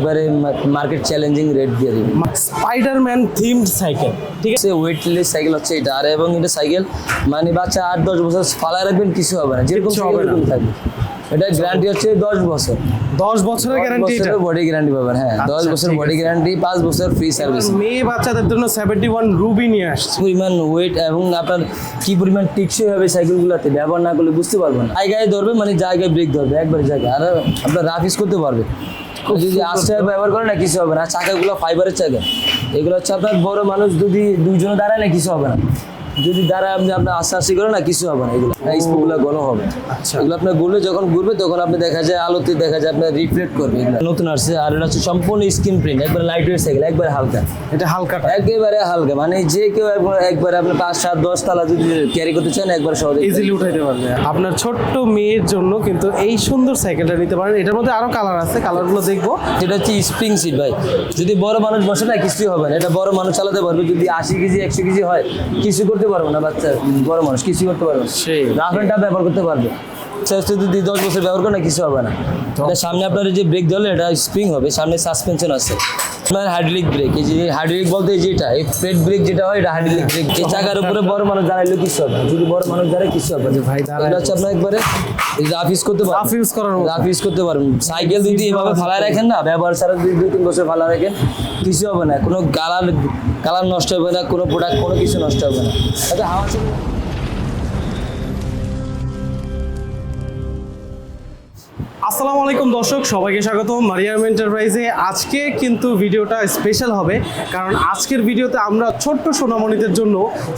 একবারে market challenging rate দিয়ে দিবে। স্পাইডারম্যান থিমড সাইকেল ঠিক আছে? ওয়েটলেস সাইকেল হচ্ছে এটা। আর এবং এটা সাইকেল মানে বাচ্চা আট দশ বছর ফালা রাখবেন কিছু হবে না। যেরকম হবে এরকম থাকবে। এটা গ্যারান্টি হচ্ছে দশ বছর। দশ বছরের গ্যারান্টি এটা? বডি গ্যারান্টি পাবেন হ্যাঁ। দশ আচ্ছা, বছর বডি গ্যারান্টি পাঁচ বছর ফ্রি সার্ভিস মেয়ে বাচ্চাদের জন্য সেভেন্টি ওয়ান রুবি নিয়ে আসছে। পরিমাণ ওয়েট এবং আপনার কি পরিমাণ টিকসই হবে সাইকেলগুলোতে ব্যবহার না করলে বুঝতে পারবেন জায়গায় ধরবে মানে জায়গায় ব্রেক ধরবে একবার জায়গায়। আর আপনার রাফ ইউজ করতে পারবে। যদি আস্তে ব্যবহার করে না কিছু হবে না। চাকাগুলো ফাইবারের চাকা। এগুলো হচ্ছে আপনার বড় মানুষ যদি দুইজনে দাঁড়ায় না কিছু হবে না। যদি দাঁড়ায় আপনি আপনার আস্তে আস্তে করে না কিছু হবে না এগুলো। স্পুগুলো ঘন হবে। আচ্ছা। এগুলো আপনারগুলো যখন ঘুরবে তখন আপনি দেখা যায় আলোতে দেখা যায় আপনার রিফ্লেক্ট করবে এগুলো। নতুন আসছে আর এটা হচ্ছে সম্পূর্ণ স্ক্রিন প্রিন্ট একবার লাইট ওয়েট সাইকেল একবার হালকা। এটা হালকাটা একেবারে হালকা মানে যে কেউ একবার- একবার আপনি পাঁচ সাত দশ তালা যদি ক্যারি করতে চান একবার সহজে ইজিলি উঠাইতে পারবে। আপনার ছোট্ট মেয়ের জন্য কিন্তু এই সুন্দর সাইকেলটা নিতে পারেন। এটার মধ্যে আরও কালার আছে কালারগুলো দেখব। এটা হচ্ছে স্প্রিং সিট ভাই। যদি বড় মানুষ বসে না কিছুই হবে না। এটা বড় মানুষ চালাতে পারবে। যদি আশি কেজি একশো কেজি হয় কিছু করতে পারবে না বাচ্চা বড় মানুষ কিছু করতে পারবে না। রাফ অ্যান্ড টাফ ব্যবহার করতে পারবে চেষ্টা যদি দশ বছর ব্যবহার করে না কিছু হবে না। এটা সামনে আপনার যে ব্রেক ধরলে এটা স্প্রিং হবে সামনে সাসপেনশন আছে। আপনার হাইড্রোলিক ব্রেক এই যে হাইড্রোলিক বলতে এই যে এই প্লেট ব্রেক যেটা হয় এটা হাইড্রোলিক ব্রেক এই জায়গার উপরে বড় মানুষ দাঁড়াইলেও কিছু হবে। যদি বড় মানুষ দাঁড়ায় কিছু হবে না। ভাই এটা হচ্ছে আপনার একবারে রাফ ইউজ করতে পারবেন রাফ ইউজ করার রাফ ইউজ করতে পারবেন সাইকেল যদি এভাবে ফালায় রাখেন না ব্যবহার ছাড়া যদি দুই তিন বছর ফালা রাখেন কিছু হবে না। কোনো কালার কালার নষ্ট হবে না কোনো প্রোডাক্ট কোনো কিছু নষ্ট হবে না। আচ্ছা হাওয়া আসসালামু আলাইকুম দর্শক, সবাইকে স্বাগত মারিয়াম এন্টারপ্রাইজে। আজকে কিন্তু ভিডিওটা স্পেশাল হবে, কারণ আজকের ভিডিওতে আমরা ছোট্ট সোনামণিদের জন্য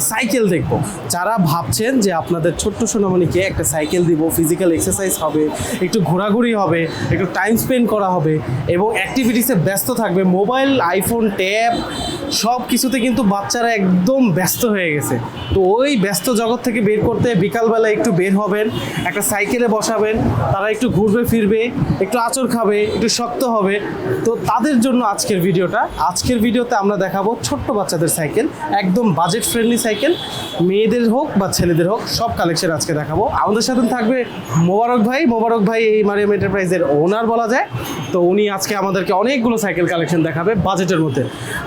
সাইকেল দেখব। যারা ভাবছেন যে আপনাদের ছোট্ট সোনামণিকে একটা সাইকেল দিব ফিজিক্যাল এক্সারসাইজ হবে, একটু ঘোরাঘুরি হবে, একটু টাইম স্পেন্ড করা হবে, এবং অ্যাক্টিভিটিসে ব্যস্ত থাকবে মোবাইল আইফোন ট্যাব সব কিছুতে কিন্তু বাচ্চারা একদম ব্যস্ত হয়ে গেছে। তো ওই ব্যস্ত জগৎ থেকে বের করতে বিকালবেলা একটু বের হবেন, একটা সাইকেলে বসাবেন, তারা একটু ঘুরবে, ফিরবে একটু আচর খাবে একটু শক্ত হবে। তো তাদের জন্য আজকের ভিডিওটা। আজকের ভিডিওতে আমরা দেখাবো ছোট্ট বাচ্চাদের সাইকেল একদম বাজেট ফ্রেন্ডলি সাইকেল। মেয়েদের হোক বা ছেলেদের হোক সব কালেকশন আজকে দেখাবো। আমাদের সাথে থাকবে মোবারক ভাই। মোবারক ভাই এই মারিয়াম এন্টারপ্রাইজের ওনার বলা যায়। তো উনি আজকে আমাদেরকে অনেকগুলো সাইকেল কালেকশন দেখাবে বাজেটের মধ্যে।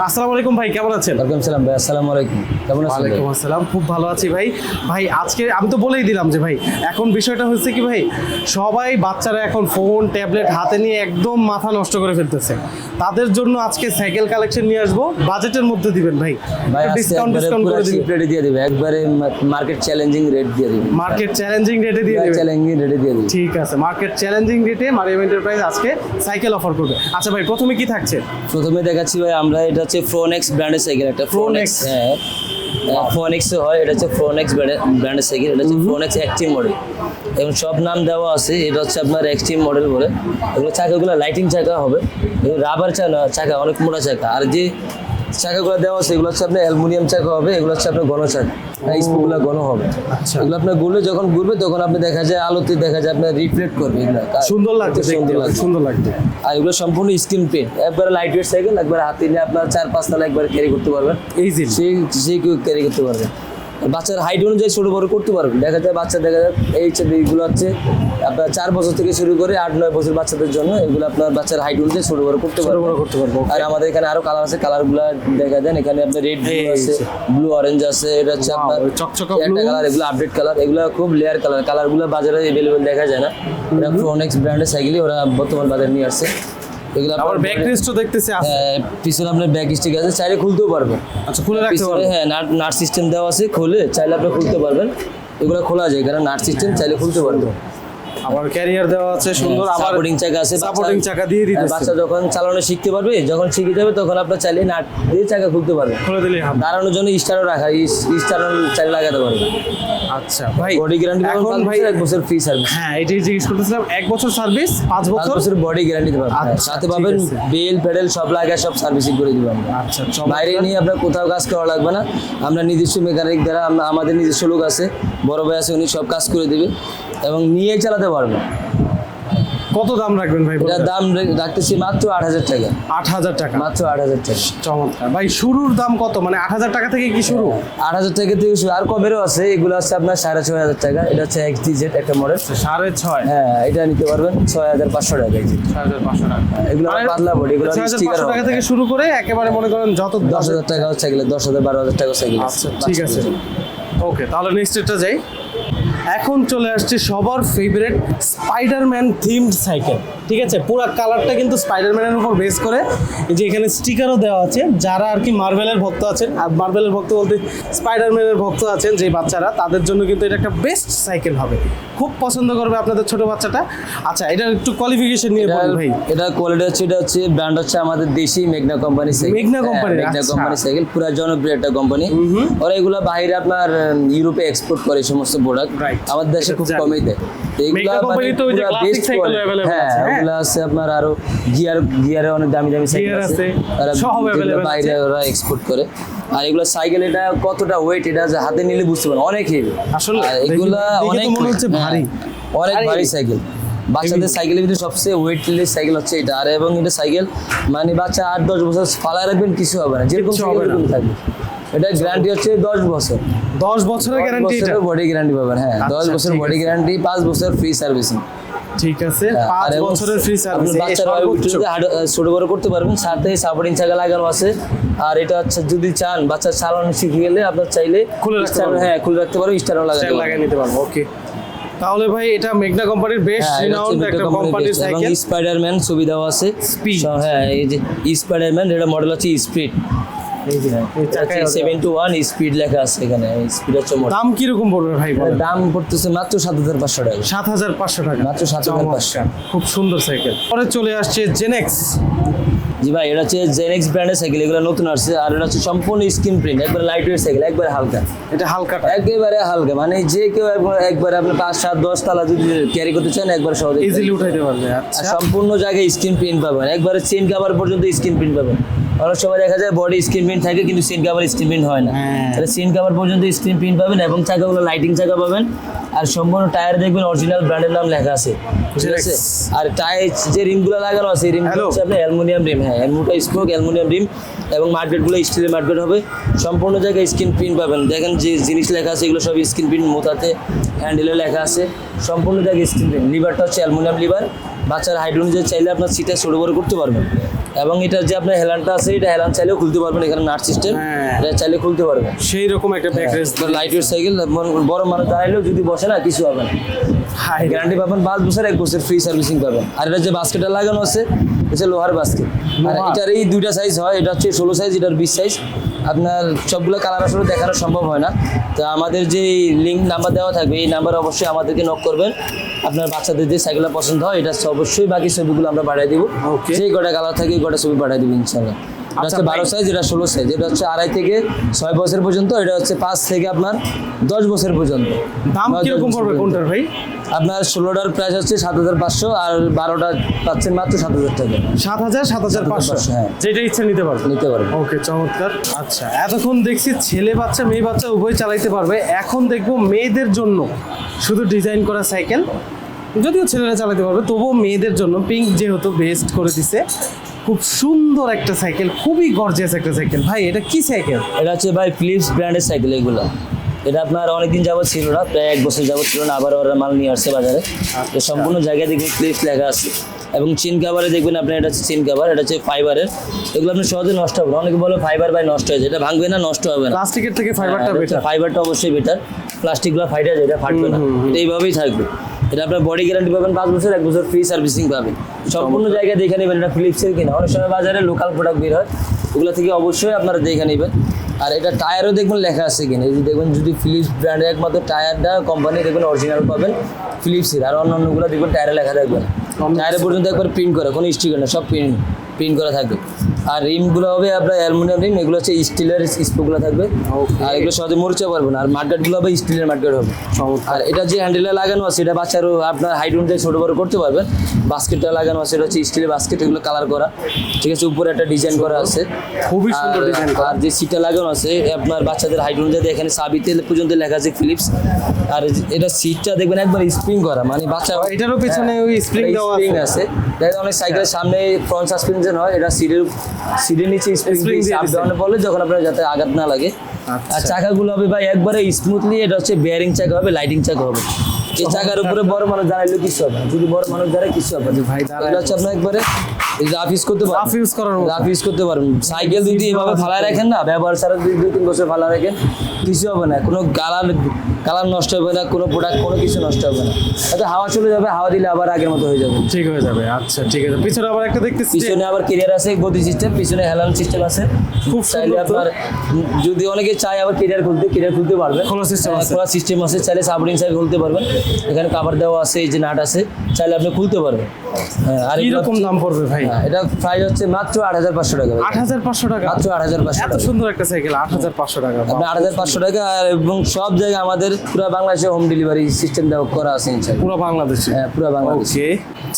আসসালামু আলাইকুম ভাই কেমন আছেন? সালাম ভাই আসসালামু আলাইকুম। কেমন আছেন ওয়ালাইকুম আসসালাম খুব ভালো আছি ভাই। ভাই আজকে আমি তো বলেই দিলাম যে ভাই এখন বিষয়টা হচ্ছে কি ভাই সবাই বাচ্চারা এখন ফোন ট্যাবলেট হাতে নিয়ে একদম মাথা নষ্ট করে ফেলতেছে। তাদের জন্য আজকে সাইকেল কালেকশন নিয়ে আসব। বাজেটের মধ্যে দিবেন ভাই। ডিসকাউন্ট ডিসকাউন্ট করে দিবেন। রেটে দিয়ে দিবে। একবারে মার্কেট চ্যালেঞ্জিং রেট দিয়ে দিবে। মার্কেট চ্যালেঞ্জিং রেটে দিয়ে দেবেন। চ্যালেঞ্জিং রেটে দিয়ে দিবে। ঠিক আছে মার্কেট চ্যালেঞ্জিং রেটে মারিয়াম এন্টারপ্রাইজ আজকে সাইকেল অফার করবে। আচ্ছা ভাই প্রথমে কি থাকছে? প্রথমে দেখাচ্ছি ভাই আমরা এটা হচ্ছে ফ্রোনেক্স ব্র্যান্ডের সাইকেল একটা। ফ্রোনেক্স হ্যাঁ। ফোনেক্স হয় এটা হচ্ছে ফ্রোনেক্স ব্র্যান্ডের সাইকেল এটা হচ্ছে ফ্রোনেক্স অ্যাক্টিভ মডেল এবং সব নাম দেওয়া আছে এটা হচ্ছে আপনার এক্সট্রিম মডেল বলে। এগুলো চাকাগুলো লাইটিং চাকা হবে। এগুলো রাবার চাকা চাকা অনেক মোটা চাকা। আর যে চাকাগুলো দেওয়া আছে এগুলো হচ্ছে আপনার অ্যালুমিনিয়াম চাকা হবে এগুলো হচ্ছে আপনার ঘন চাকা। স্পুগুলো ঘন হবে। আচ্ছা। এগুলো আপনার ঘুরলে যখন ঘুরবে তখন আপনি দেখা যায় আলোতে দেখা যায় আপনার রিফ্লেক্ট করবে এগুলো। সুন্দর লাগছে সুন্দর লাগছে। সুন্দর লাগছে। আর এগুলো সম্পূর্ণ স্ক্রিন প্রিন্ট একবার লাইট ওয়েট সাইকেল একবার হাতে নিয়ে আপনার চার পাঁচ তলা একবার ক্যারি করতে পারবেন। ইজিলি সেই যে কেউ ক্যারি করতে পারবে। আর বাচ্চার হাইট অনুযায়ী ছোটো বড় করতে পারবেন। দেখা যায় বাচ্চা দেখা যায় এই এইগুলো হচ্ছে আপনার চার বছর থেকে শুরু করে আট নয় বছর বাচ্চাদের জন্য এগুলো আপনার বাচ্চার হাইট অনুযায়ী ছোটো বড় করতে ছোট পারবেন। বড় করতে পারব আর আমাদের এখানে আরও কালার আছে কালারগুলো দেখা দেন এখানে আপনার রেড ব্লু আছে ব্লু অরেঞ্জ আছে এটা হচ্ছে আপনার চকচকা একটা কালার এগুলো আপডেট কালার এগুলো খুব লেয়ার কালার কালারগুলো বাজারে অ্যাভেলেবেল দেখা যায় না। এটা ফ্রোনেক্স ব্র্যান্ডের সাইকেলই ওরা বর্তমান বাজারে নিয়ে আসছে। এগুলো আবার রিস্ট ব্যাক রেস্টও দেখতেছি আছে। হ্যাঁ, পিছনে আপনার ব্যাক স্টিক আছে চাইলে খুলতেও পারবেন। আচ্ছা খুলে রাখতে পিছনে হ্যাঁ নাট নাট সিস্টেম দেওয়া আছে খুলে চাইলে আপনি খুলতে পারবেন। এগুলো খোলা যায় কারণ নাট সিস্টেম চাইলে খুলতে পারবেন। আবার ক্যারিয়ার দেওয়া আছে সুন্দর আবার সাপোর্টিং চাকা আছে সাপোর্টিং চাকা দিয়ে হ্যাঁ, দিতেছে। বাচ্চা যখন চালানো শিখতে পারবে যখন শিখে যাবে তখন আপনার চাইলে নাট দিয়ে চাকা খুলতে পারবে। খুলে হবে। দাঁড়ানোর জন্য স্টারও রাখা স্টারও চাইলে লাগাতে পারবে। আচ্ছা ভাই বডি গ্যারান্টি এখন ভাই এক বছর ফ্রি সার্ভিস হ্যাঁ এটাই জিজ্ঞেস করতেছিলাম এক বছর সার্ভিস পাঁচ বছর? বছর বডি গ্যারান্টি দিতে পারবেন সাথে পাবেন বেল পেডেল সব লাগা সব সার্ভিসিং করে দিব আমরা। আচ্ছা বাইরে নিয়ে আপনার কোথাও কাজ করা লাগবে না। আমরা নিজস্ব মেকানিক দ্বারা আমাদের নিজস্ব লোক আছে বড় ভাই আছে উনি সব কাজ করে দেবে। এবং নিয়ে চালাতে পারবে। কত দাম রাখবেন ভাই এটার দাম রাখতেছি মাত্র আট হাজার টাকা। আট হাজার টাকা। মাত্র আট হাজার টাকা। চমৎকার। ভাই শুরুর দাম কত? মানে আট হাজার টাকা থেকে কি শুরু? আট হাজার টাকা থেকে শুরু। আর কমেরও আছে। এগুলো আছে আপনার সাড়ে ছয় হাজার টাকা। এটা হচ্ছে এক্স ডিজেট একটা মডেল। সাড়ে ছয়? হ্যাঁ এটা নিতে পারবেন। ছয় হাজার পাঁচশো টাকা। ছয় হাজার পাঁচশো টাকা। এগুলো পাতলা বডি এগুলো পাঁচশো টাকা থেকে শুরু করে একেবারে মনে করেন যত দশ হাজার টাকা সাইকেল দশ হাজার বারো হাজার টাকা সাইকেল আচ্ছা ঠিক আছে। ওকে তাহলে নেক্সট এটা যাই। এখন চলে আসছে সবার ফেভারেট স্পাইডারম্যান থিমড সাইকেল ঠিক আছে? পুরো কালারটা কিন্তু স্পাইডারম্যানের উপর বেস করে। যে এখানে স্টিকারও দেওয়া আছে যারা আর কি মার্বেলের ভক্ত আছেন আর মার্বেলের ভক্ত বলতে স্পাইডারম্যানের ভক্ত আছেন যে বাচ্চারা তাদের জন্য কিন্তু এটা একটা বেস্ট সাইকেল হবে। খুব পছন্দ করবে আপনাদের ছোট বাচ্চাটা। আচ্ছা এটার একটু কোয়ালিফিকেশন নিয়ে বলুন ভাই। এটা কোয়ালিটি হচ্ছে এটা হচ্ছে ব্র্যান্ড হচ্ছে আমাদের দেশি মেঘনা কোম্পানি সাইকেল মেঘনা company, মেঘনা আচ্ছা। কোম্পানি সাইকেল পুরো জনপ্রিয় একটা কোম্পানি ওরা এগুলো বাইরে আপনার ইউরোপে এক্সপোর্ট করে সমস্ত প্রোডাক্ট আমাদের দেশে খুব কমই দেয়। তো এগুলা মেঘনা company তো ওই যে পুরা classic best cycle quality। available হ্যাঁ? ওগুলো আছে আপনার আরও গিয়ার গিয়ারে অনেক দামি দামি সাইকেল আছে। আছে, তারা সব যেগুলো available বাইরে ওরা এক্সপোর্ট করে। আর এগুলো সাইকেল এটা কতটা ওয়েট এটা হাতে নিলে বুঝতে পারেন অনেক হেভি আসলে আর দেখি- এগুলা দেখে তো অনেক মনে হচ্ছে হ্যাঁ, ভারী। অনেক ভারী। সাইকেল বাচ্চাদের সাইকেলের ভিতরে সবচেয়ে ওয়েটলেস সাইকেল হচ্ছে এটা। আর এবং এটা সাইকেল মানে বাচ্চা আট দশ বছর ফালায় রাখবেন কিছু হবে না। যেরকম থাকবে। এটা গ্যারান্টি হচ্ছে দশ বছর। দশ বছরের গ্যারান্টি এটা? বডি গ্যারান্টি পাবেন হ্যাঁ। দশ আচ্ছা, বছর বডি গ্যারান্টি পাঁচ বছর ফ্রি সার্ভিসিং ঠিক আছে হ্যাঁ, পাঁচ বছরের ফ্রি সার্ভিস বাচ্চারা ছোট বড় করতে পারবেন সাথে সাপোর্টিং চাকা লাগানো আছে। আর এটা হচ্ছে যদি চান বাচ্চা চালানো শিখে গেলে আপনার চাইলে খুলে রাখতে স্টার- পারবেন। হ্যাঁ খুলে রাখতে পারো স্টারও লাগাতে লাগিয়ে নিতে পারব ওকে তাহলে ভাই এটা মেঘনা কোম্পানির হচ্ছে রিনাউন্ড একটা কোম্পানির সাইকেল স্পাইডারম্যান সুবিধাও আছে। So, হ্যাঁ এই যে স্পাইডারম্যান এটা মডেল হচ্ছে speed seven two one speed লেখা আছে এখানে স্পিড হচ্ছে দাম কীরকম পড়বে ভাই দাম পড়তেছে মাত্র সাত হাজার পাঁচশো টাকা। সাত হাজার পাঁচশো টাকা। মাত্র 7,500 চমৎকার। খুব সুন্দর সাইকেল পরে চলে আসছে জেনেক্স জি ভাই এটা হচ্ছে জেনেক্স ব্র্যান্ডের সাইকেল এগুলো নতুন আসছে আর এটা হচ্ছে সম্পূর্ণ স্ক্রিন প্রিন্ট একবার লাইট ওয়েট সাইকেল একবার হালকা। এটা হালকাটা। একেবারে হালকা মানে যে কেউ একবার- একবারে আপনি পাঁচ সাত দশ তালা যদি ক্যারি করতে চান একবার সহজে ইজিলি উঠাইতে পারবে আর আচ্ছা সম্পূর্ণ জায়গায় স্ক্রিন প্রিন্ট পাবেন একবারে চেন কাভার পর্যন্ত স্ক্রিন প্রিন্ট পাবেন। অনেক সময় দেখা যায় বডি স্ক্রিন প্রিন্ট থাকে কিন্তু সিন কাভার স্ক্রিন প্রিন্ট হয় না। হ্যাঁ। তাহলে সিন কাভার পর্যন্ত স্ক্রিন প্রিন্ট পাবেন এবং চাকাগুলো লাইটিং চাকা পাবেন। আর সম্পূর্ণ টায়ার দেখবেন অরিজিনাল ব্র্যান্ডের নাম লেখা আছে। ঠিক আছে? আর টায়ার যে রিমগুলো লাগানো আছে Hello? হচ্ছে আপনার অ্যালুমিনিয়াম রিম হ্যাঁ অ্যালমুটা স্পোক অ্যালুমিনিয়াম রিম এবং মার্কেটগুলো স্টিলের মার্কেট হবে। সম্পূর্ণ জায়গায় স্ক্রিন প্রিন্ট পাবেন। দেখেন যে জিনিস লেখা আছে এগুলো সব স্ক্রিন প্রিন্ট মোতাতে হ্যান্ডেলে লেখা আছে। সম্পূর্ণ জায়গায় স্ক্রিন প্রিন্ট লিভারটা হচ্ছে অ্যালুমিনিয়াম লিভার বাচ্চার হাইট অনুযায়ী চাইলে আপনার সিটে ছোটো বড় করতে পারবেন। এবং এটার যে আপনার হেলানটা আছে এটা হেলান চাইলেও খুলতে পারবেন এখানে নাট সিস্টেম। হ্যাঁ। এটা চাইলে খুলতে পারবেন। সেই রকম একটা back race light weight cycle বড় মানুষ দাঁড়াইলেও যদি বসে না কিছু হবে না। হাই গ্যারান্টি পাবেন পাঁচ বছর এক বছর ফ্রি সার্ভিসিং পাবেন। আর এটা যে বাস্কেটটা লাগানো আছে এটা লোহার বাস্কেট আর এটার এই দুইটা সাইজ হয় এটা হচ্ছে ষোলো সাইজ এটার বিশ সাইজ আপনার সবগুলো কালার আসলে দেখানো সম্ভব হয় না। তো আমাদের যে লিঙ্ক নাম্বার দেওয়া থাকবে এই নাম্বার অবশ্যই আমাদেরকে নক করবেন। আপনার বাচ্চাদের যে সাইকেলটা পছন্দ হয় এটা অবশ্যই বাকি ছবিগুলো আমরা পাঠিয়ে দেবো. যেই কটা কালার থাকে গোটা কটা ছবি পাঠিয়ে দিব ইনশাল্লাহ এটা আচ্ছা, হচ্ছে বারো ভাই। সাইজ এটা ষোলো সাইজ এটা হচ্ছে আড়াই থেকে ছয় বছর পর্যন্ত এটা হচ্ছে পাঁচ থেকে আপনার দশ বছর পর্যন্ত। দাম কীরকম পড়বে কোনটার ভাই? আপনার ষোলোটার প্রাইস হচ্ছে সাত হাজার পাঁচশো আর বারোটা পাচ্ছেন মাত্র সাত হাজার টাকা। সাত হাজার সাত হাজার পাঁচশো? হ্যাঁ। যেটা ইচ্ছা নিতে পারবে। নিতে পারবেন ওকে চমৎকার। আচ্ছা এতক্ষণ দেখছি ছেলে বাচ্চা মেয়ে বাচ্চা উভয় চালাইতে পারবে। এখন দেখব মেয়েদের জন্য শুধু ডিজাইন করা সাইকেল যদিও ছেলেরা চালাতে পারবে তবুও মেয়েদের জন্য পিঙ্ক যেহেতু বেস্ট করে দিছে। খুব সুন্দর একটা সাইকেল খুবই গর্জিয়াস একটা সাইকেল। ভাই এটা কি সাইকেল? এটা হচ্ছে ভাই ফিলিপস ব্র্যান্ডের সাইকেল এগুলো। এটা আপনার অনেকদিন যাবত ছিল না প্রায় এক বছর যাবত ছিল না আবার ওরা মাল নিয়ে আসছে বাজারে। তো সম্পূর্ণ জায়গায় দেখবেন ফিলিপস লেখা আছে। এবং চিন কাভারে দেখবেন আপনার এটা হচ্ছে চিন কাভার এটা হচ্ছে ফাইবারের এগুলো আপনি সহজে নষ্ট হবে অনেকে বলে ফাইবার ভাই নষ্ট হয়েছে। এটা ভাঙবে না নষ্ট হবে না। প্লাস্টিকের থেকে ফাইবারটা বেটার ফাইবারটা অবশ্যই বেটার প্লাস্টিকগুলো ফাইটা যায় এটা ফাটবে না। এইভাবেই থাকবে। এটা আপনার বডি গ্যারান্টি পাবেন পাঁচ বছর এক বছর ফ্রি সার্ভিসিং পাবেন। সম্পূর্ণ জায়গায় দেখে নেবেন এটা ফিলিপসের কিনা। অনেক সময় বাজারে লোকাল প্রোডাক্ট বের হয় ওগুলো থেকে অবশ্যই আপনারা দেখে নেবেন। আর এটা টায়ারও দেখবেন লেখা আছে কিনা। এই যে দেখবেন যদি ফিলিপস ব্র্যান্ডের একমাত্র টায়ারটা কোম্পানি দেখবেন অরিজিনাল পাবেন ফিলিপসের আর অন্য অন্যগুলো দেখবেন টায়ারে লেখা থাকবে না। টায়ারে পর্যন্ত একবার প্রিন্ট করে কোনো স্টিকার না সব প্রিন্ট প্রিন্ট করা থাকবে। আর রিমগুলো হবে আপনার অ্যালুমিনিয়াম রিম এগুলো হচ্ছে স্টিলের স্পোকগুলো থাকবে. আর এগুলো সহজে মরিচা পারবে না। আর মার্কেটগুলো হবে স্টিলের মার্কেট হবে। আর এটা যে হ্যান্ডেলে লাগানো আছে এটা বাচ্চারও আপনার হাইট অনুযায়ী ছোটো বড় করতে পারবেন বাস্কেটটা লাগানো আছে এটা হচ্ছে স্টিলের বাস্কেট এগুলো কালার করা। ঠিক আছে উপরে একটা ডিজাইন করা আছে। খুবই সুন্দর ডিজাইন আর যে সিটটা লাগানো আছে আপনার বাচ্চাদের হাইট অনুযায়ী এখানে সাবিতে পর্যন্ত লেখা আছে ফিলিপস আর এটা সিটটা দেখবেন একবার স্প্রিং করা। মানে বাচ্চা এটারও পিছনে ওই স্প্রিং দেওয়া আছে। দেখেন অনেক সাইকেলের সামনে ফ্রন্ট হয় এটা সিটের সিটের নিচে স্প্রিং দিছে। যখন আপনার যাতে আঘাত না লাগে। আচ্ছা। আর চাকাগুলো হবে ভাই একবারে স্মুথলি এটা হচ্ছে বেয়ারিং চাকা হবে লাইটিং চাকা হবে। এই চাকার উপরে বড় মানুষ দাঁড়াইলেও কিছু হবে যদি বড় মানুষ দাঁড়ায় কিছু হবে ভাই এটা হচ্ছে আপনার একবারে রাফ ইউজ করতে পারবেন। রাফ ইউজ করার রাফ ইউজ করতে পারবেন। সাইকেল যদি এভাবে ফালায় রাখেন না ব্যবহার ছাড়া যদি দুই তিন বছর ফালা রাখেন কিছু হবে না। কোনো কালার কালার নষ্ট হবে না কোনো প্রোডাক্ট কোনো কিছু নষ্ট হবে না। হয়তো হাওয়া চলে যাবে হাওয়া দিলে আবার আগের মতো হয়ে যাবে। ঠিক হয়ে যাবে আচ্ছা ঠিক আছে। পিছনে আবার একটা দেখতেছি যে- পিছনে আবার কেরিয়ার আছে গতি সিস্টেম পিছনে হেলান সিস্টেম আছে। খুব চাইলে। আপনার যদি অনেকে চায় আবার কেরিয়ার খুলতে কেরিয়ার খুলতে পারবে। খোলা system হ্যাঁ, আছে। খোলা সিস্টেম আছে চাইলে সাবরিং সাইড খুলতে পারবেন। এখানে কাভার দেওয়া আছে এই যে নাট আছে চাইলে আপনি খুলতে পারবেন। হ্যাঁ, আর এগুলো কীরকম দাম পড়বে ভাই? হ্যাঁ, এটা প্রাইস হচ্ছে মাত্র আট হাজার পাঁচশো টাকা। আট হাজার পাঁচশো টাকা? মাত্র আট হাজার পাঁচশো এত সুন্দর একটা সাইকেল আট হাজার পাঁচশো টাকা আট হাজার পাঁচশো টাকা এবং সব জায়গায় আমাদের পুরো বাংলাদেশে হোম ডেলিভারি সিস্টেম দেওয়া করা আছে পুরো বাংলাদেশে? হ্যাঁ পুরো বাংলাদেশ।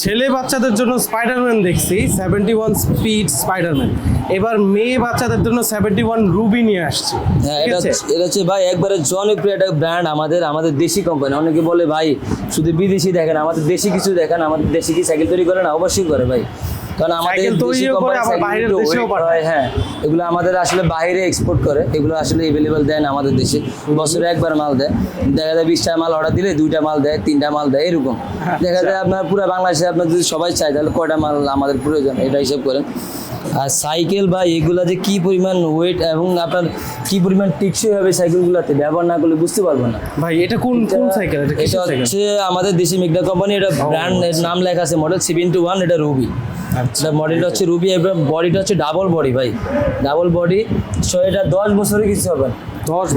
ছেলে বাচ্চাদের জন্য স্পাইডারম্যান দেখছি সেভেন্টি ওয়ান স্পিড স্পাইডারম্যান এবার মেয়ে বাচ্চাদের জন্য সেভেন্টি ওয়ান রুবি নিয়ে আসছে। হ্যাঁ এটা? এটা হচ্ছে ভাই একবারে জনপ্রিয় একটা ব্র্যান্ড আমাদের আমাদের দেশি কোম্পানি অনেকে বলে ভাই শুধু বিদেশি দেখেন আমাদের দেশি কিছু দেখেন আমাদের দেশি কি সাইকেল তৈরি করে না? অবশ্যই করে ভাই। কারণ আমাদের দেশি কোম্পানি। হ্যাঁ এগুলো আমাদের আসলে বাইরে এক্সপোর্ট করে এগুলো আসলে এভেলেবেল দেয় না আমাদের দেশে। বছরে একবার মাল দেয়। দেখা যায় বিশটা মাল অর্ডার দিলে দুইটা মাল দেয় তিনটা মাল দেয় এরকম। দেখা যায় আপনার পুরো বাংলাদেশে আপনার যদি সবাই চায় তাহলে কয়টা মাল আমাদের প্রয়োজন? এটা হিসেব করেন। আর সাইকেল বা এগুলা যে কি পরিমাণ ওয়েট এবং আপনার কি পরিমাণ টেকসই হবে সাইকেলগুলোতে ব্যবহার না করলে বুঝতে পারব না। ভাই এটা কোন কোন সাইকেল এটা হচ্ছে আমাদের দেশি মেঘনা কোম্পানি এটা ব্র্যান্ড নাম লেখা আছে মডেল সেভেন টু ওয়ান এটা রুবি আচ্ছা এটা মডেলটা হচ্ছে রুবি এবার বডিটা হচ্ছে ডাবল বডি ভাই। ডাবল বডি সো এটা দশ বছরে কিছু হবে না।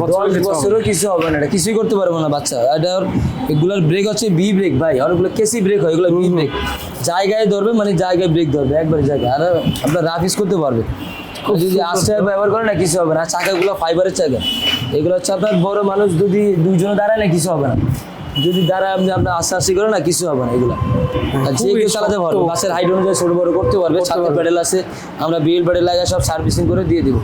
দশ বছরও কিছু হবে না। এটা কিছুই করতে পারব না বাচ্চা। এটা ওর- এগুলোর ব্রেক হচ্ছে বি ব্রেক ভাই। আর ওগুলো কেসি ব্রেক হয় এগুলো বি ব্রেক জায়গায় ধরবে মানে জায়গায় ব্রেক ধরবে একবারে জায়গায়। আর আপনার রাফ ইউজ করতে পারবে। যদি আস্তে ব্যবহার করে না কিছু হবে না। চাকাগুলো ফাইবারের চাকা। এগুলো হচ্ছে আপনার বড় মানুষ যদি দুইজনে দাঁড়ায় না কিছু হবে না। যদি দাঁড়ায় আপনি আপনার আস্তে আস্তে করে না কিছু হবে না এগুলো আর যে কেউ চালাতে পারবে। বাসের হাইট অনুযায়ী ছোট বড় করতে পারবে ছাদের। প্যাডেল আছে আমরা বিএল প্যাডেল লাগিয়ে সব সার্ভিসিং করে দিয়ে দিব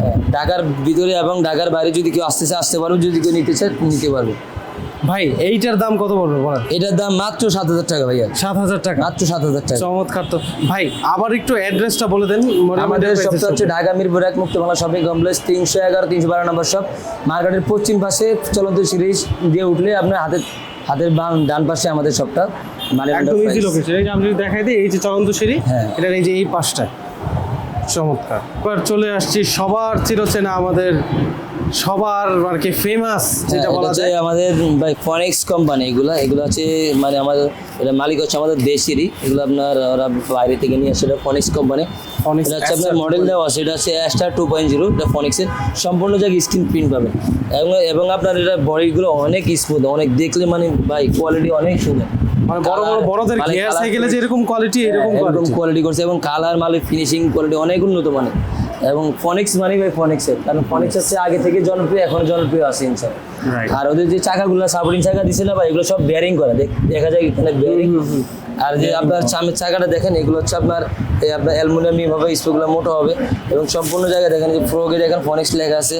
হ্যাঁ, ঢাকার ভিতরে এবং ঢাকার বাইরে যদি কেউ আসতে আস্তে আসতে পারবে যদি কেউ নিতে চায় নিতে পারবে ভাই এইটার দাম কত পড়বে বলেন? এটার দাম মাত্র সাত হাজার টাকা ভাইয়া। সাত হাজার টাকা? মাত্র সাত হাজার টাকা। চমৎকার তো। ভাই আবার একটু অ্যাড্রেসটা বলে দেন আমাদের শপটা হচ্ছে ঢাকা মিরপুর এক মুক্তমালা শপিং কমপ্লেক্স তিনশো এগারো তিনশো বারো নম্বর শপ মার্কেটের পশ্চিম পাশে চলন্ত সিরিজ দিয়ে উঠলে আপনার হাতের হাতের বাম ডান পাশে আমাদের শপটা মানে একদম ইজি লোকেশন এই যে আমি যদি দেখাই দিই এই যে চলন্ত সিঁড়ি হ্যাঁ। এটার এই যে এই পাশটা চমৎকার। এবার চলে আসছি সবার চিরচেনা আমাদের সবার আর কি ফেমাস যেটা বলা যায়? আমাদের ভাই ফনিক্স কোম্পানি এগুলো। এগুলো হচ্ছে মানে আমাদের এটা মালিক হচ্ছে আমাদের দেশেরই। এগুলো আপনার ওরা বাইরে থেকে নিয়ে আসে এটা ফনিক্স কোম্পানি এটা হচ্ছে আপনার মডেল দেওয়া আছে এটা হচ্ছে অ্যাস্টার টু পয়েন্ট জিরো এটা ফনিক্সের সম্পূর্ণ জায়গায় স্ক্রিন প্রিন্ট পাবেন। এবং এবং আপনার এটা বডিগুলো অনেক স্মুথ অনেক দেখলে মানে ভাই কোয়ালিটি অনেক সুন্দর। মানে বড় বড় বড়দের মানে গিয়ার সাইকেলে যে এরকম কোয়ালিটি এরকম হ্যাঁ, কোয়ালিটি কোয়ালিটি করছে এবং কালার মালের ফিনিশিং কোয়ালিটি অনেক উন্নত মানে এবং ফনিক্স মানে ভাই ফনিক্সের কারণ ফনিক্স হচ্ছে আগে থেকে জনপ্রিয় এখন জনপ্রিয় আছে Right. আর ওদের যে চাকাগুলো সাপোর্টিং চাকা দিছে না ভাই এগুলো সব বেয়ারিং করা দেখ- দেখা যায় এখানে বেয়ারিং আর যে আপনার সামনের চাকাটা দেখেন এগুলো হচ্ছে আপনার এই আপনার অ্যালুমিনিয়াম হবে স্পোকগুলো মোটো হবে এবং সম্পূর্ণ জায়গায় দেখেন যে ফ্রোগে দেখেন ফনিক্স লেখা আছে।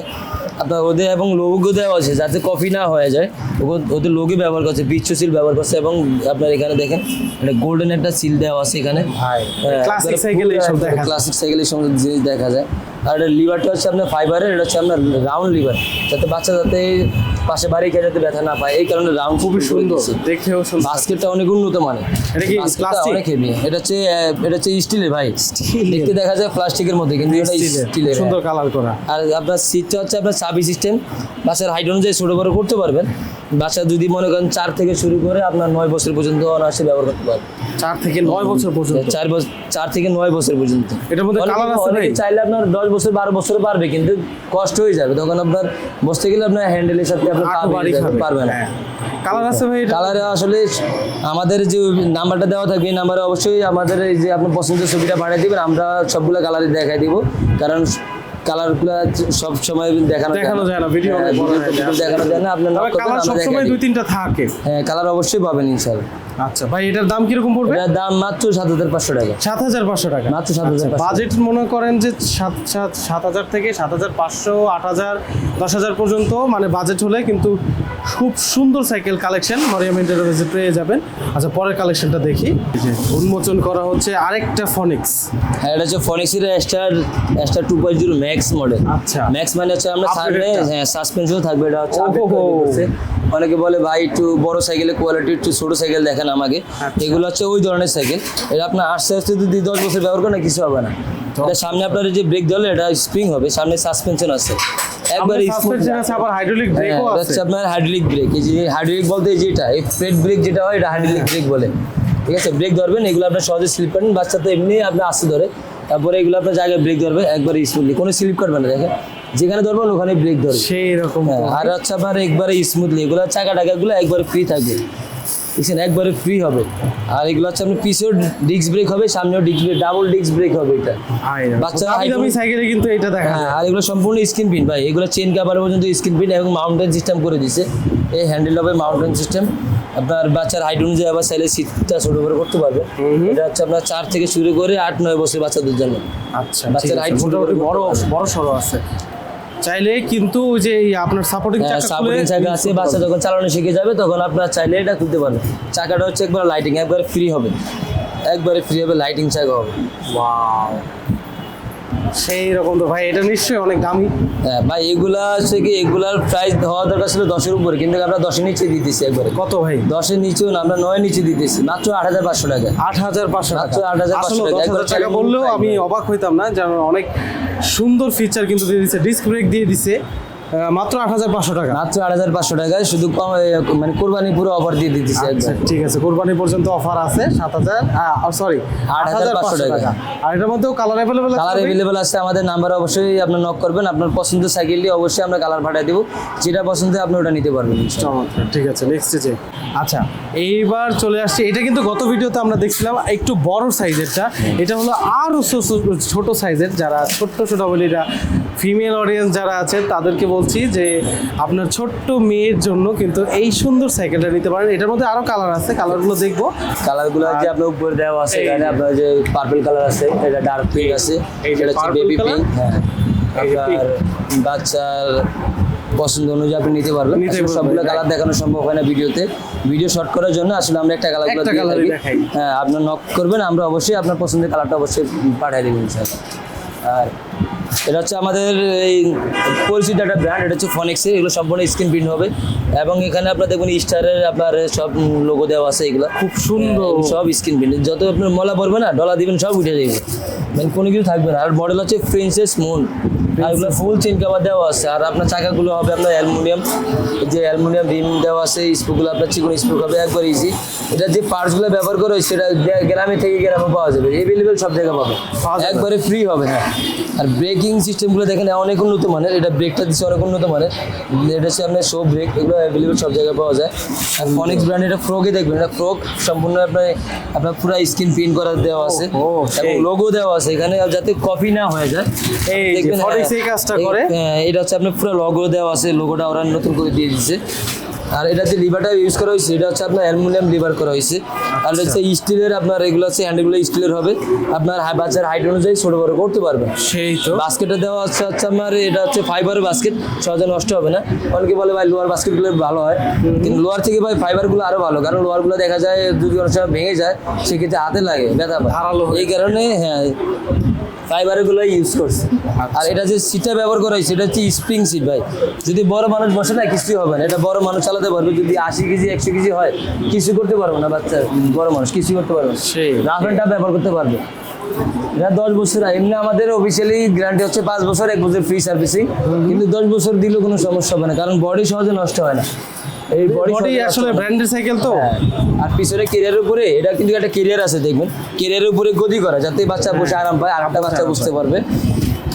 আপনার ওদের এবং লোগো দেওয়া আছে যাতে কফি না হয়ে যায়। ওদের লোগো ব্যবহার করছে বিচ্ছু সিল ব্যবহার করছে এবং আপনার এখানে দেখেন একটা গোল্ডেন একটা সিল দেওয়া আছে এখানে। ক্লাসিক সাইকেল এই এইসব দেখা ক্লাসিক জিনিস দেখা যায়। আর এটা লিভারটা হচ্ছে আপনার ফাইবারের এটা হচ্ছে আপনার রাউন্ড লিভার যাতে বাচ্চা যাতে পাশে বাড়ি খেয়ে যাতে ব্যথা না পায় এই কারণে রাউন্ড খুবই সুন্দর। দেখেও সুন্দর। বাস্কেটটা অনেক উন্নত মানে এটা কি plastic? অনেক হেভি এটা হচ্ছে এটা হচ্ছে স্টিলের ভাই। দেখতে দেখা যায় প্লাস্টিকের মধ্যে কিন্তু এটা স্টিলের, সুন্দর কালার করা। আর আপনার সিটটা হচ্ছে আপনার চাবি সিস্টেম বাচ্চার হাইট অনুযায়ী ছোটো বড় করতে পারবেন। বাচ্চা যদি মনে করেন চার থেকে শুরু করে আপনার নয় বছর পর্যন্ত অনায়াসে ব্যবহার করতে পারবেন চার থেকে নয় বছর পর্যন্ত? চার বছর চার থেকে নয় বছর পর্যন্ত। এটার মধ্যে colour আছে চাইলে আপনার দশ বছর বারো বছর পারবে কিন্তু কষ্ট হয়ে যাবে। তখন আপনার বসতে গেলে আপনার হ্যান্ডেলের সাথে হ্যাঁ। কালার আছে ভাই কালারে আসলে আমাদের যে নাম্বারটা দেওয়া থাকবে এই নাম্বারে অবশ্যই আমাদের এই যে আপনার পছন্দের ছবিটা পাঠিয়ে দিবেন আমরা সবগুলো কালারই দেখাই দিব। কারণ কালারগুলো সব সময় দেখানো দেখানো যায় না, ভিডিও হ্যাঁ, দেখানো যায় না আপনার কালার আমরা সবসময় দুই। তিনটা থাকে। হ্যাঁ কালার অবশ্যই পাবেন ইনশাল্লাহ। আচ্ছা ভাই এটার দাম কীরকম পড়বে? এটার দাম মাত্র সাত হাজার পাঁচশো টাকা। সাত হাজার পাঁচশো টাকা। মাত্র 7,500 বাজেট মনে করেন যে সাত সাত সাত হাজার থেকে সাত হাজার পাঁচশো আট হাজার দশ হাজার পর্যন্ত মানে বাজেট হলে কিন্তু খুব সুন্দর সাইকেল কালেকশন মরিয়াম এন্টারপ্রাইজে পেয়ে যাবেন। আচ্ছা পরের কালেকশনটা দেখি। উন্মোচন করা হচ্ছে আরেকটা ফনিক্স হ্যাঁ এটা হচ্ছে ফনিক্সের star star two point zero max model আচ্ছা। ম্যাক্স মানে হচ্ছে আমরা সামনে হ্যাঁ সাসপেনশন থাকবে এটা হচ্ছে অনেকে বলে ভাই একটু বড় সাইকেলের কোয়ালিটি একটু ছোট সাইকেল দেখেন আমাকে। আচ্ছা। এগুলো হচ্ছে ওই ধরনের সাইকেল। এটা আপনার আস্তে আস্তে যদি দশ বছর ব্যবহার করেন কিছু হবে না। এটা সামনে আপনার যে ব্রেক ধরলে এটা স্প্রিং হবে সামনে সাসপেনশন আছে। একবারে সাসপেনশন আছে আবার হাইড্রোলিক হ্যাঁ, ব্রেকও আছে। হচ্ছে আপনার হাইড্রোলিক ব্রেক এই যে হাইড্রোলিক বলতে যেটা এই ব্রেক যেটা হয় এটা হাইড্রোলিক ব্রেক বলে। ঠিক আছে? ব্রেক ধরবেন এগুলো আপনার সহজে স্লিপ করেন বাচ্চা তো এমনি আপনার আসতে ধরে। তারপরে এগুলো আপনার জায়গায় ব্রেক ধরবে একবার স্মুথলি কোনো স্লিপ করবে না দেখেন। যেখানে ধরবেন ওখানে ব্রেক ধরবে। সেই রকম হ্যাঁ, আর হচ্ছে আপনার একবারে স্মুথলি এগুলো চাকা টাকাগুলো একবারে ফ্রি থাকবে। বুঝছেন? একবারে ফ্রি হবে। আর এগুলো হচ্ছে আপনার পিছেও ডিস্ক ব্রেক হবে সামনেও disc brake double disc brake হবে এটা। বাচ্চা দামি দামি সাইকেলে কিন্তু এটা দেখা হ্যাঁ আর এগুলো সম্পূর্ণ স্ক্রিন প্রিন্ট ভাই। এগুলো চেন কাভার পর্যন্ত স্ক্রিন প্রিন্ট এবং মাউন্টেন সিস্টেম করে দিছে। এই হ্যান্ডেল হবে মাউন্টেন সিস্টেম আপনার বাচ্চার হাইট অনুযায়ী আবার চাইলে সিটটা ছোট করে করতে পারবে। এটা হচ্ছে আপনার চার থেকে শুরু করে আট নয় বছর বাচ্চাদের জন্য। আচ্ছা বাচ্চার ছোট বড় বড় সড়ো আছে। চাইলে কিন্তু যে এই আপনার সাপোর্টিং হ্যাঁ চাকা সাপোর্টিং চাকা আছে বাচ্চা যখন চালানো শিখে যাবে তখন আপনার চাইলে এটা খুলতে পারেন। চাকাটা হচ্ছে একবার লাইটিং একবার ফ্রি হবে। একবারে ফ্রি হবে লাইটিং চাকা হবে। ওয়াও সেই রকম তো ভাই এটা নিশ্চয়ই অনেক দামি। হ্যাঁ ভাই এগুলা হচ্ছে কি এগুলার প্রাইস হওয়া দরকার ছিল দশের উপরে কিন্তু আমরা দশের নিচে দিতেছি একবারে। কত ভাই? দশের নিচেও না আমরা নয় নিচে দিতেছি মাত্র আট হাজার পাঁচশো টাকা। আট হাজার পাঁচশো মাত্র আট হাজার পাঁচশো টাকা, টাকা বললেও আমি অবাক হইতাম না যেন অনেক সুন্দর ফিচার কিন্তু দিয়ে দিচ্ছে ডিস্ক ব্রেক দিয়ে আহ, মাত্র আট হাজার পাঁচশো টাকা। মাত্র আট হাজার পাঁচশো টাকায় শুধু মানে কোরবানি পুরো অফার দিয়ে দিতেছি আচ্ছা ঠিক আছে কোরবানি পর্যন্ত অফার আছে সাত হাজার সরি আট হাজার পাঁচশো টাকা। আর এটার মধ্যেও কালার অ্যাভেলেবেল কালার অ্যাভেলেবেল আছে আমাদের নাম্বার অবশ্যই আপনার নক করবেন আপনার পছন্দের সাইকেলটি অবশ্যই আমরা কালার পাঠিয়ে দেবো। যেটা পছন্দ আপনি ওটা নিতে পারবেন। চমৎকার ঠিক আছে নেক্সট যে। আচ্ছা এইবার চলে আসছে এটা কিন্তু গত ভিডিওতে আমরা দেখছিলাম একটু বড় সাইজেরটা। এটা হলো আরও ছোট সাইজের যারা ছোট্ট ছোট বলিরা ফিমেল অডিয়েন্স যারা আছে তাদেরকে বলছি যে আপনার ছোট্ট মেয়ের জন্য কিন্তু এই সুন্দর সাইকেলটা নিতে পারেন। এটার মধ্যে আরও কালার আছে কালারগুলো দেখব। কালারগুলো যে আপনার উপরে দেওয়া আছে এখানে আপনার যে পার্পল কালার আছে এটা ডার্ক পিঙ্ক আছে এটা হচ্ছে বেবি পিঙ্ক হ্যাঁ। আপনার বাচ্চার পছন্দ অনুযায়ী আপনি নিতে পারবেন। সবগুলো কালার দেখানো সম্ভব হয় না ভিডিওতে। ভিডিও শর্ট করার জন্য আসলে আমরা একটা কালার colour হ্যাঁ আপনার নক করবেন আমরা অবশ্যই আপনার পছন্দের কালারটা অবশ্যই পাঠিয়ে দেবেন ইনশাআল্লাহ। আর এটা হচ্ছে আমাদের এই পরিচিত একটা ব্র্যান্ড এটা হচ্ছে ফনেক্সের এগুলো সম্পূর্ণ স্ক্রিন প্রিন্ট হবে। এবং এখানে আপনার দেখুন স্টারের আপনার সব লোগো দেওয়া আছে এগুলো। খুব সুন্দর। সব স্ক্রিন প্রিন্ট যত আপনার মলা পড়বে না ডলা দিবেন সব উঠে যাবে। মানে কোনো কিছু থাকবে না। আর মডেল হচ্ছে প্রিন্সেস মুন আর এগুলো ফুল চেন কাভার দেওয়া আছে। আর আপনার চাকাগুলো হবে আপনার অ্যালুমিনিয়াম। যে অ্যালুমিনিয়াম রিম দেওয়া আছে স্পুকগুলো আপনার চিকন স্পুক হবে একবার ইজি এটা যে পার্টসগুলো ব্যবহার করে সেটা গ্রা- গ্রামে থেকে গ্রামে পাওয়া যাবে। এভেলেবেল সব জায়গায় পাবে। একবারে ফ্রি হবে। হ্যাঁ। আর ব্রেকিং সিস্টেমগুলো দেখেন অনেক উন্নত মানের। এটা ব্রেকটা দিচ্ছে অনেক উন্নত মানের। এটা হচ্ছে আপনার শো ব্রেক এগুলো অ্যাভেলেবেল সব জায়গায় পাওয়া যায়। আর ফনিক্স ব্র্যান্ড এটা ফ্রোকে দেখবেন এটা ফ্রোক সম্পূর্ণ আপনার আপনার পুরো স্ক্রিন প্রিন্ট করা দেওয়া আছে। এবং লোগো দেওয়া আছে এখানে যাতে কপি না হয়ে যায়। এই দেখবেন, হ্যাঁ, কাজটা করে। হ্যাঁ এটা হচ্ছে আপনার পুরো লোগো দেওয়া আছে লোগোটা ওরা নতুন করে দিয়ে দিচ্ছে আর এটা যে লিভারটা ইউজ করা হয়েছে এটা হচ্ছে আপনার অ্যালুমিনিয়াম লিভার করা হয়েছে। আর আচ্ছা। হচ্ছে স্টিলের আপনার এগুলো আছে হ্যান্ডেলগুলো স্টিলের হবে। আপনার হাই বাচ্চার হাইট অনুযায়ী ছোট বড় করতে পারবেন। সেই তো। বাস্কেটে দেওয়া হচ্ছে হচ্ছে আমার এটা হচ্ছে ফাইবারের বাস্কেট সহজে নষ্ট হবে না। অনেকে বলে ভাই লোয়ার বাস্কেটগুলো ভালো হয়। কিন্তু লোয়ার থেকে ভাই ফাইবারগুলো আরও ভালো। কারণ লোয়ারগুলো দেখা যায় যদি অনেক সময় ভেঙে যায় সেক্ষেত্রে হাতে লাগে ব্যথা এই কারণে হ্যাঁ ফাইবারগুলো ইউজ করছে। আচ্ছা। আর এটা যে সিটটা ব্যবহার করা হয়েছে এটা হচ্ছে স্প্রিং সিট ভাই। যদি বড় মানুষ বসে না কিছুই হবে না। এটা বড় মানুষ চালাতে পারবে যদি আশি কেজি একশো কেজি হয় কিছু করতে পারবে না বাচ্চা বড় মানুষ কিছু করতে পারবে না। সেই। রাফ ব্যবহার করতে পারবে। এটা দশ বছর এমনি আমাদের অফিসিয়ালি গ্যারান্টি হচ্ছে পাঁচ বছর এক বছর ফ্রি সার্ভিসিং কিন্তু দশ বছর দিলেও কোনো সমস্যা হবে না কারণ বডি সহজে নষ্ট হয় না। এই বডি আসলে ব্র্যান্ডেড সাইকেল তো। হ্যাঁ। আর পিছনে কেরিয়ারের উপরে এটা কিন্তু একটা কেরিয়ার আছে দেখবেন কেরিয়ারের উপরে গদি করা যাতে বাচ্চা বসে আরাম পায় আর একটা বাচ্চা বুঝতে পারবে।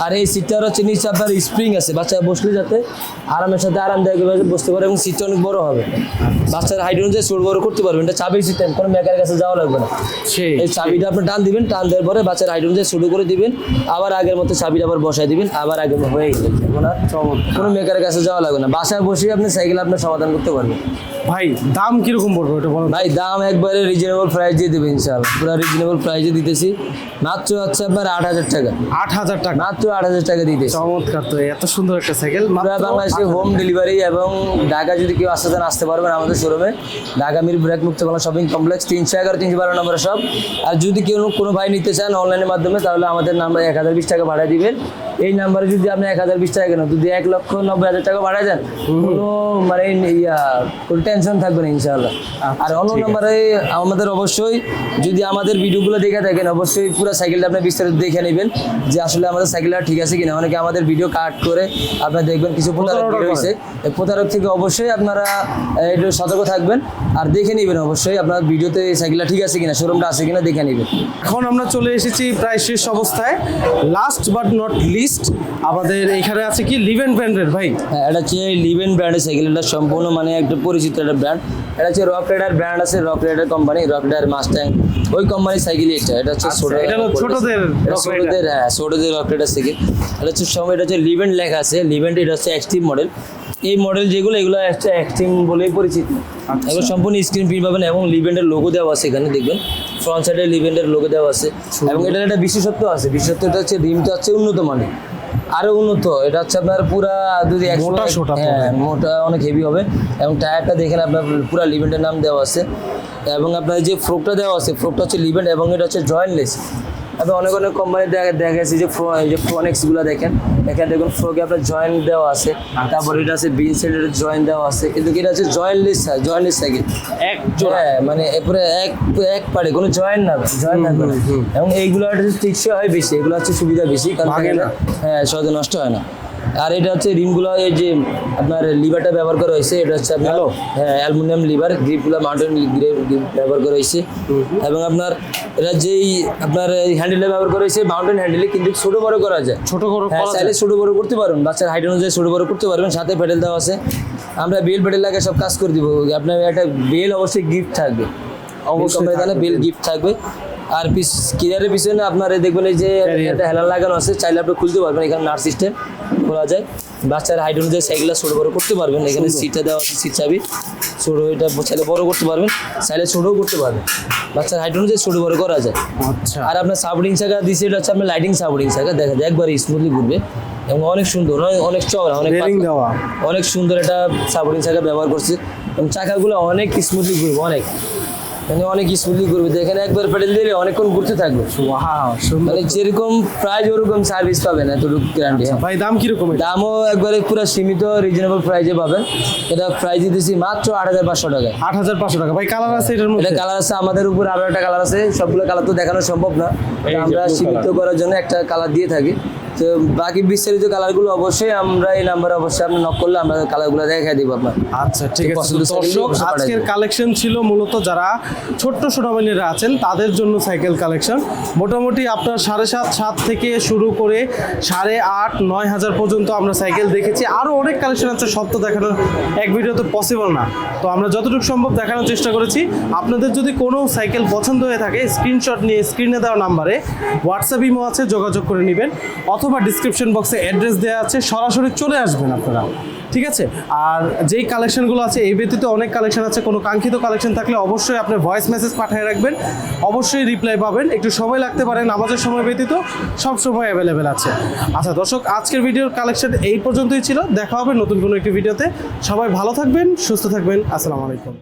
আর এই সিটটার হচ্ছে নিচে আপনার স্প্রিং আছে। বাচ্চা বসলে যাতে আরামের সাথে আরামদায়কভাবে বসতে পারে এবং সিটটা অনেক বড় হবে। বাচ্চার হাইট অনুযায়ী ছোট বড় করতে পারবেন এটা চাবি সিস্টেম কোনো মেকার কাছে যাওয়া লাগবে না। সেই এই চাবিটা আপনি টান দিবেন টান দেওয়ার পরে বাচ্চার হাইট অনুযায়ী শুরু করে দিবেন। আবার আগের মতো চাবিটা আবার বসাই দিবেন আবার আগের মতো হয়ে গেলে চমৎকার। কোনো মেকারের কাছে যাওয়া লাগবে না। বাসায় বসে আপনি সাইকেল আপনার সমাধান করতে পারবেন। ভাই দাম কীরকম পড়বে ওটা বলো? ভাই দাম একবারে রিজনেবল প্রাইজে দেবে ইনশাআল্লাহ। পুরো রিজনেবল প্রাইজে দিতেছি। মাত্র হচ্ছে আপনার আট হাজার টাকা। আট হাজার টাকা। মাত্র আট হাজার টাকা দিতেছি চমৎকার তো এত সুন্দর একটা সাইকেল পুরো বাংলাদেশে হোম ডেলিভারি এবং ঢাকা যদি কেউ আসতে চান আসতে পারবেন আমাদের শোরুমে ঢাকা মিরপুর এক মুক্তবালা শপিং কমপ্লেক্স তিনশো এগারো তিনশো বারো নম্বর সব আর যদি কেউ কোনো ভাই নিতে চান অনলাইনের মাধ্যমে তাহলে আমাদের নাম্বার এক হাজার বিশ টাকা ভাড়া দিবেন। এই নাম্বারে যদি আপনি এক হাজার বিশ টাকা কেন যদি এক লক্ষ নব্বই হাজার টাকা ভাড়া দেন কোনো মানে ইয়া কোনো টেনশন থাকবে না ইনশাআল্লাহ। আর অন্য নাম্বারে আমাদের অবশ্যই যদি আমাদের ভিডিওগুলো দেখে থাকেন অবশ্যই পুরো সাইকেলটা আপনি বিস্তারিত দেখে নেবেন যে আসলে আমাদের সাইকেলটা ঠিক আছে কিনা? অনেকে আমাদের ভিডিও কাট করে আপনার দেখবেন কিছু প্রতারক এই প্রতারক থেকে অবশ্যই আপনারা একটু সতর্ক থাকবেন আর দেখে নেবেন অবশ্যই আপনার ভিডিওতে এই সাইকেলটা ঠিক আছে কিনা শোরুমটা আছে কিনা দেখে নেবেন। এখন আমরা চলে এসেছি প্রায় শেষ অবস্থায়। লাস্ট বাট নট লিস্ট আমাদের এখানে আছে কি? লিভেন ব্র্যান্ডের ভাই। হ্যাঁ এটা হচ্ছে লিভেন ব্র্যান্ডের সাইকেল এটা সম্পূর্ণ মানে একটা পরিচিত একটা ব্র্যান্ড এটা হচ্ছে রক রাইডার ব্র্যান্ড আছে Rock Rider company Rock Rider Mustang ওই কোম্পানির সাইকেলই এটা এটা হচ্ছে আচ্ছা, ছোট ছোটদের। ছোটদের হ্যাঁ ছোটদের রক রাইডার সাইকেল এটা হচ্ছে সময় এটা হচ্ছে লিভেন্ট লেখা আছে। লিভেন্ট এটা হচ্ছে এক্সট্রিম মডেল এই মডেল যেগুলো এগুলো হচ্ছে এক্সট্রিম বলেই পরিচিত। আচ্ছা। এগুলো সম্পূর্ণ স্ক্রিন প্রিন্ট পাবেন এবং লিভেন্টের লোগো দেওয়া আছে এখানে দেখবেন। ফ্রন্ট সাইডে লিভেন্টের লোগো দেওয়া আছে। এবং এটার একটা বিশেষত্ব আছে। বিশেষত্বটা হচ্ছে রিমটা হচ্ছে উন্নত মানের। আরও উন্নত। এটা হচ্ছে আপনার পুরা যদি মোটা সোটা হ্যাঁ মোটা অনেক হেভি হবে। এবং টায়ারটা দেখেন আপনার পুরা লিভেন্টের নাম দেওয়া আছে। এবং আপনার যে ফ্রোকটা দেওয়া আছে ফ্রোকটা হচ্ছে লিভেন্ট এবং এটা হচ্ছে জয়েন্টলেস আপনি অনেক অনেক কোম্পানি দেখা দেখা গেছে যে যে ফ্রোনেক্সগুলো দেখেন। এখানে দেখুন ফ্রোকে আপনার জয়েন্ট দেওয়া আছে। তারপর এটা আছে বিন সেটের জয়েন দেওয়া আছে। কিন্তু এটা হচ্ছে জয়েন্টলেস জয়েন্টলেস সাইকেল এক জোড়া। হ্যাঁ মানে এরপরে এক এক পারে কোনো জয়েন্ট না জয়েন্ট না। এবং এইগুলো হচ্ছে টিকসই হয় বেশি এগুলো হচ্ছে সুবিধা বেশি কারণ। হ্যাঁ সহজে নষ্ট হয় না। আর এটা হচ্ছে রিমগুলো এই যে আপনার লিভারটা ব্যবহার করা হয়েছে এটা হচ্ছে আপনার হ্যাঁ অ্যালুমিনিয়াম লিভার গ্রিপগুলো মাউন্টেন গ্রিপ ব্যবহার করা হয়েছে। এবং আপনার এটা যেই আপনার হ্যান্ডেলটা ব্যবহার করা হয়েছে মাউন্টেন হ্যান্ডেলে কিন্তু ছোট বড় করা যায়। ছোট বড় হ্যাঁ চাইলে ছোট বড় করতে পারবেন বাচ্চার হাইট অনুযায়ী ছোট বড় করতে পারবেন সাথে পেডেল দেওয়া আছে। আমরা বেল পেডেল লাগে সব কাজ করে দিব আপনার একটা বেল অবশ্যই গিফট থাকবে। অবশ্যই তাহলে বেল গিফট থাকবে। আর কিনারের পিছনে আপনার এই দেখবেন এই যে একটা হেলান লাগানো আছে চাইলে আপনি খুলতে পারবেন এখানে নাট সিস্টেম খোলা যায়। বাচ্চার হাইট অনুযায়ী সাইকেলটা ছোট বড় করতে পারবেন এখানে সিটটা দেওয়া আছে সিট চাবি। ছোট এটা চাইলে বড় করতে পারবেন চাইলে ছোটও করতে পারবেন। বাচ্চার হাইট অনুযায়ী ছোট বড় করা যায়। আচ্ছা। আর আপনার সাপোর্টিং চাকা দিচ্ছে এটা হচ্ছে আপনার লাইটিং সাপোর্টিং চাকা দেখা যায় একবারে স্মুথলি ঘুরবে। এবং অনেক সুন্দর অনেক- চওড়া অনেক অনেক সুন্দর একটা সাপোর্টিং চাকা ব্যবহার করছে। এবং চাকাগুলো অনেক স্মুথলি ঘুরবে অনেক। মানে অনেক স্মুথলি ঘুরবে। দেখেন একবার পেডেল দিলে অনেকক্ষণ ঘুরতে থাকবে। মানে যেরকম প্রাইস ওরকম সার্ভিস পাবেন এতটুকু গ্যারান্টি ভাই দাম কীরকম দামও একবারে পুরো সীমিত রিজনেবল প্রাইজে পাবেন। এটা প্রাইস দিতেছি মাত্র আট হাজার পাঁচশো টাকায়। আট হাজার পাঁচশো টাকা। ভাই কালার আছে এটার মধ্যে? কালার আছে আমাদের উপর আরও একটা কালার আছে। সবগুলো কালার তো দেখানো সম্ভব না। আমরা সীমিত করার জন্য একটা কালার দিয়ে থাকি। তো বাকি বিস্তারিত কালারগুলো অবশ্যই আমরা এই নাম্বারে অবশ্যই আপনি নক করলে আমরা কালারগুলো দেখাই দিব আপনার। আচ্ছা ঠিক আছে। তো দর্শক আজকের। কালেকশন ছিল মূলত যারা ছোট্ট সোনামানিরা আছেন তাদের জন্য সাইকেল কালেকশন মোটামুটি আপনার সাড়ে সাত সাত থেকে শুরু করে সাড়ে আট নয় হাজার পর্যন্ত আমরা সাইকেল দেখেছি। আরও অনেক কালেকশন আছে সব তো দেখানো এক ভিডিওতে পসিবল না। তো আমরা যতটুকু সম্ভব দেখানোর চেষ্টা করেছি। আপনাদের যদি কোনো সাইকেল পছন্দ হয়ে থাকে স্ক্রিনশট নিয়ে স্ক্রিনে দেওয়া নাম্বারে হোয়াটসঅ্যাপ ইমো আছে যোগাযোগ করে নেবেন। অথবা ডিসক্রিপশন বক্সে অ্যাড্রেস দেওয়া আছে, সরাসরি চলে আসবেন আপনারা, ঠিক আছে? আর যেই কালেকশনগুলো আছে, এই ব্যতীত অনেক কালেকশন আছে, কোনো কাঙ্ক্ষিত কালেকশন থাকলে অবশ্যই আপনি ভয়েস মেসেজ পাঠিয়ে রাখবেন, অবশ্যই রিপ্লাই পাবেন, একটু সময় লাগতে পারে, নামাজের সময় ব্যতীত সব সময় অ্যাভেলেবেল আছে। আচ্ছা দর্শক, আজকের ভিডিওর কালেকশন এই পর্যন্তই ছিল, দেখা হবে নতুন কোনো একটি ভিডিওতে সবাই ভালো থাকবেন, সুস্থ থাকবেন, আসসালামু আলাইকুম।